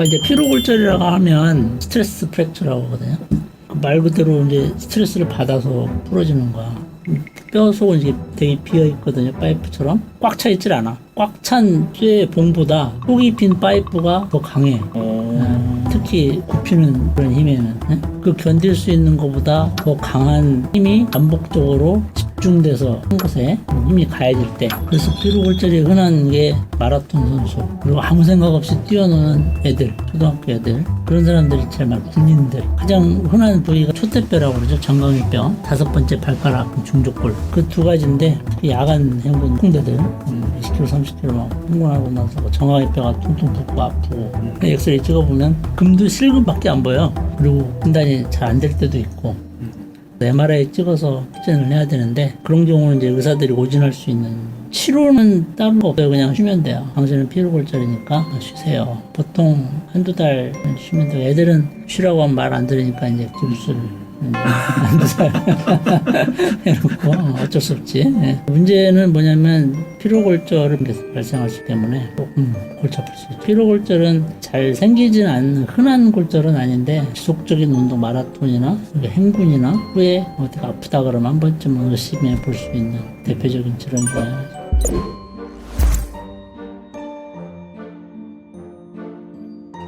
그러니까 이제 피로골절이라고 하면 스트레스 프랙처라고 하거든요. 그말 그대로 이제 스트레스를 받아서 부러지는 거야. 뼈 속은 이게 되게 비어 있거든요. 파이프처럼 꽉 차 있질 않아. 꽉 찬 쇠의 봉보다 속이 빈 파이프가 더 강해. 어. 특히 굽히는 그런 힘에는 예? 그 견딜 수 있는 것보다 더 강한 힘이 반복적으로 집중돼서 한 곳에 힘이 가해질 때. 그래서 피로골절이 흔한 게 마라톤 선수. 그리고 아무 생각 없이 뛰어노는 애들 초등학교 애들. 그런 사람들이 제일 많고 군인들. 가장 흔한 부위가 촛대뼈라고 그러죠. 정강이뼈. 다섯 번째 발가락 중족골. 그 두 가지인데 특히 야간 행군 콩대들. 20km 30km 막 흥분하고 나서 정강이뼈가 퉁퉁 붓고 아프고. 엑스레이 찍어보면 금도 실금밖에 안 보여. 그리고 판단이 잘 안 될 때도 있고 MRI 찍어서 확진을 해야 되는데 그런 경우는 이제 의사들이 오진할 수 있는 치료는 따로 없어요. 그냥 쉬면 돼요. 당신은 피로골절이니까 쉬세요. 보통 한두 달 쉬면 돼요. 애들은 쉬라고 하면 말 안 들으니까 이제 깁스를 해놓고 어, 어쩔 수 없지. 예. 문제는 뭐냐면 피로골절은 수 때문에 조금 골치 아플 수 있죠 피로골절은 잘 생기진 않는 흔한 골절은 아닌데 지속적인 운동 마라톤이나 행군이나 후에 어디가 아프다 그러면 한 번쯤은 의심해 볼 수 있는 대표적인 질환 중에 하나죠